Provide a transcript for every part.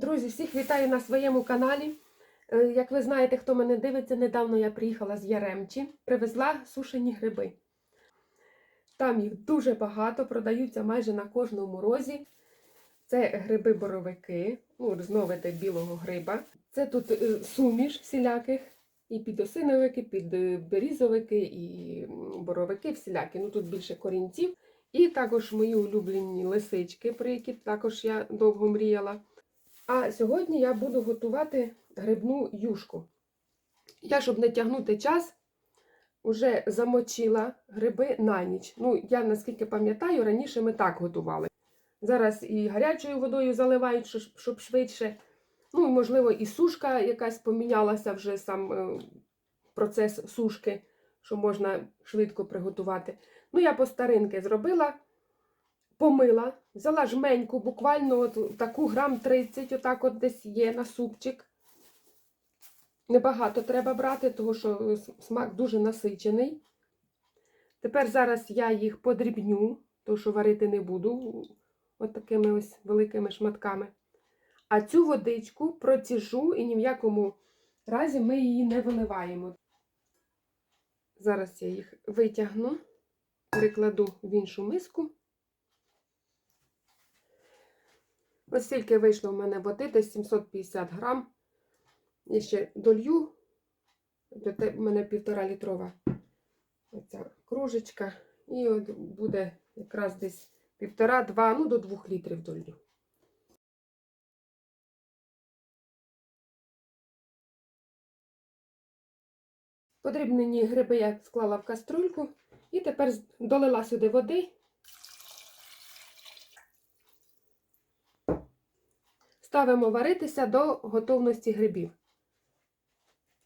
Друзі, всіх вітаю на своєму каналі. Е, Як ви знаєте, хто мене дивиться, недавно я приїхала з Яремчі, привезла сушені гриби. Там їх дуже багато, продаються майже на кожному розі. Це гриби-боровики, ну, різновиди білого гриба. Це тут е, суміш всіляких, і підосиновики, підберізовики, і боровики всілякі. Ну тут більше корінців. І також мої улюблені лисички, про які також я довго мріяла. А сьогодні я буду готувати грибну юшку. Я, щоб не тягнути час, вже замочила гриби на ніч. Ну, я наскільки пам'ятаю, раніше ми так готували. Зараз і гарячою водою заливають, щоб швидше. Ну, і, можливо, і сушка якась помінялася вже сам е, процес сушки, що можна швидко приготувати. Ну, я по старинки зробила, помила, взяла жменьку, буквально от таку грам 30, отак от десь є на супчик. Небагато треба брати, тому що смак дуже насичений. Тепер зараз я їх подрібню, тому що варити не буду от такими ось великими шматками. А цю водичку проціжу і ні в якому разі ми її не виливаємо. Зараз я їх витягну, перекладу в іншу миску. Ось стільки вийшло в мене води, десь 750 грам. Я ще долью. В мене півтора літрова оця кружечка. І от буде якраз десь півтора-два, ну до двох літрів долью. Подрібнені гриби я склала в каструльку і тепер долила сюди води. Ставимо варитися до готовності грибів.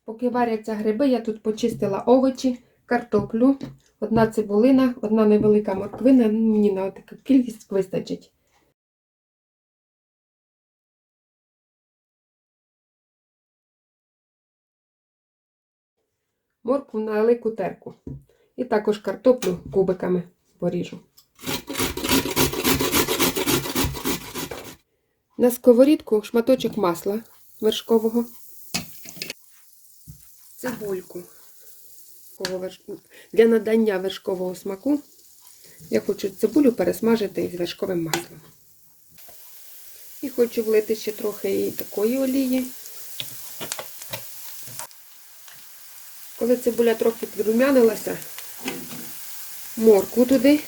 Поки варяться гриби, я тут почистила овочі, картоплю, одна цибулина, одна невелика морквина. Мені на таку кількість вистачить. Моркву на велику терку. І також картоплю кубиками поріжу. На сковорідку шматочок масла вершкового, цибульку для надання вершкового смаку. Я хочу цибулю пересмажити із вершковим маслом. І хочу влити ще трохи такої олії. Коли цибуля трохи підрумянилася, моркву туди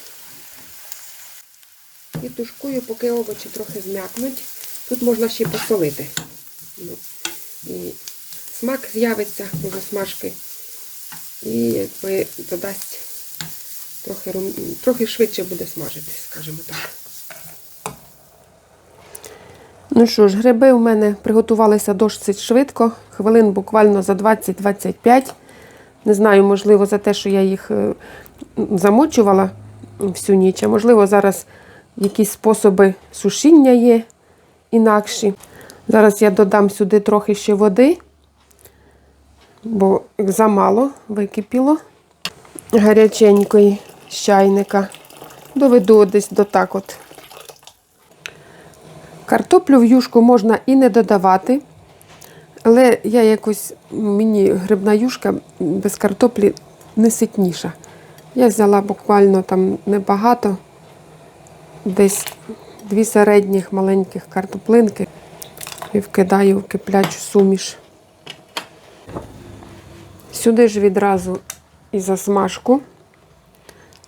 і тушкую, поки овочі трохи зм'якнуть. Тут можна ще посолити. І смак з'явиться у засмажки. І додасть трохи, трохи швидше буде смажитись, скажімо так. Ну що ж, гриби у мене приготувалися досить швидко, хвилин буквально за 20-25. Не знаю, можливо, за те, що я їх е, замочувала всю ніч, а можливо, зараз якісь способи сушіння є інакші. Зараз я додам сюди трохи ще води, бо замало википіло гаряченької чайника. Доведу десь до так от. Картоплю в юшку можна і не додавати, але я якось, мені грибна юшка без картоплі не ситніша. Я взяла буквально там небагато, десь дві середніх маленьких картоплинки і вкидаю в киплячу суміш. Сюди ж відразу і засмажку,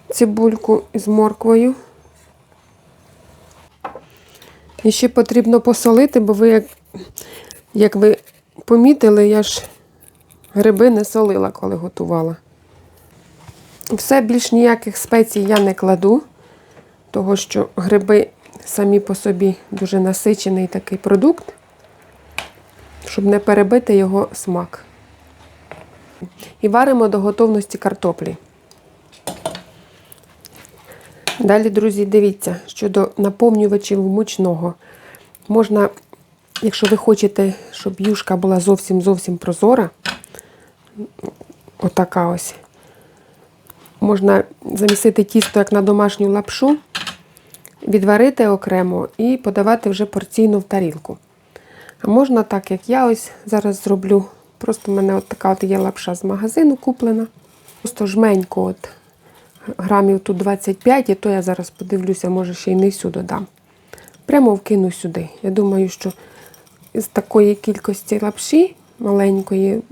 цибульку із морквою. І ще потрібно посолити, бо ви, як, як ви помітили, я ж гриби не солила, коли готувала. Все, більш ніяких спецій я не кладу, того що гриби самі по собі дуже насичений такий продукт, щоб не перебити його смак. І варимо до готовності картоплі. Далі, друзі, дивіться, щодо наповнювачів мучного. Можна, якщо ви хочете, щоб юшка була зовсім зовсім прозора, отака ось. Можна замісити тісто як на домашню лапшу, відварити окремо і подавати вже порційно в тарілку. А можна так, як я ось зараз зроблю. Просто в мене от така от є лапша з магазину куплена. Просто жменько от грамів тут 25, і то я зараз подивлюся, може ще й не всю додам. Прямо вкину сюди. Я думаю, що з такої кількості лапші маленької,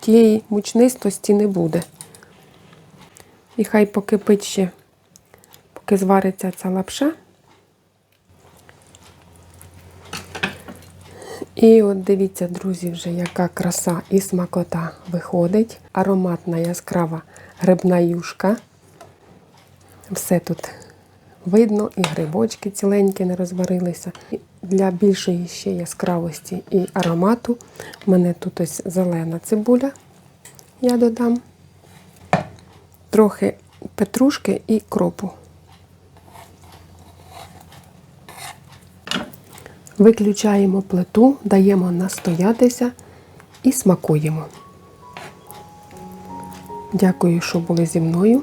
тієї мучнистості не буде. І хай покипить ще, поки звариться ця лапша. І от дивіться, друзі, вже яка краса і смакота виходить. Ароматна яскрава грибна юшка. Все тут видно, і грибочки ціленькі не розварилися. Для більшої ще яскравості і аромату в мене тут ось зелена цибуля. Я додам трохи петрушки і кропу. Виключаємо плиту, даємо настоятися і смакуємо. Дякую, що були зі мною.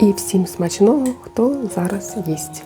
І всім смачного, хто зараз їсть.